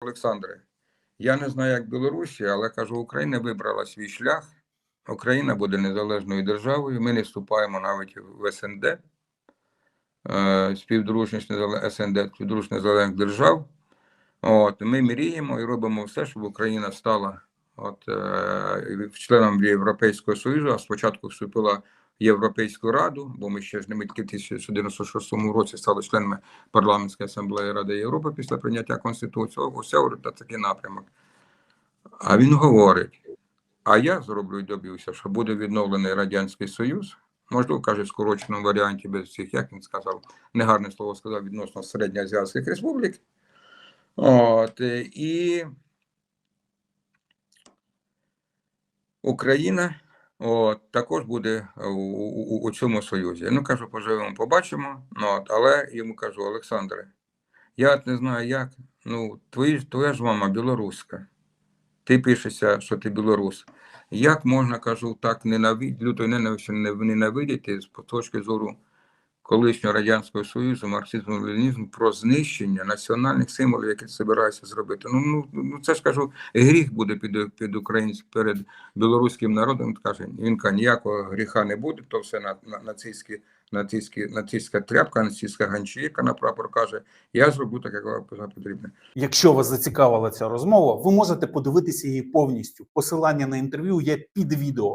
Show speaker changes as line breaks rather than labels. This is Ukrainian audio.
Олександре, я не знаю, як Білорусі, але кажу, Україна вибрала свій шлях. Україна буде незалежною державою. Ми не вступаємо навіть в СНД, е, співдружність СНД, співдружність незалежних держав. От, ми мріємо і робимо все, щоб Україна стала от, е, членом Європейського Союзу, а спочатку вступила Європейську Раду, бо ми ще ж не ми тільки в 1996 році стали членами парламентської асамблеї Ради Європи після прийняття Конституції. Усе на такий напрямок. А він говорить: а я зроблю і добився, що буде відновлений Радянський Союз. Можливо, каже, в скороченому варіанті без всіх, як він сказав, негарне слово сказав відносно середньоазіатських республік. От, і Україна от, також буде у, у, у цьому союзі. Ну, кажу, поживемо, побачимо. Ну, от, але йому кажу, Олександре, я не знаю як. Ну, твої, твоя ж мама білоруська. Ти пишешся, що ти білорус. Як можна, кажу, так ненавид, люто ненавистю не- ненавидіти з точки зору колишнього Радянського Союзу, марксизму, ленінізму про знищення національних символів, які ти збираєшся зробити. Ну, ну, ну це ж кажу, гріх буде під, під українським, перед білоруським народом. Каже, він каже, ніякого гріха не буде, то все на, на, нацистські, нацистські, нацистська тряпка, нацистська ганчірка на прапор каже, я зроблю так, як вам потрібно.
Якщо вас зацікавила ця розмова, ви можете подивитися її повністю. Посилання на інтерв'ю є під відео.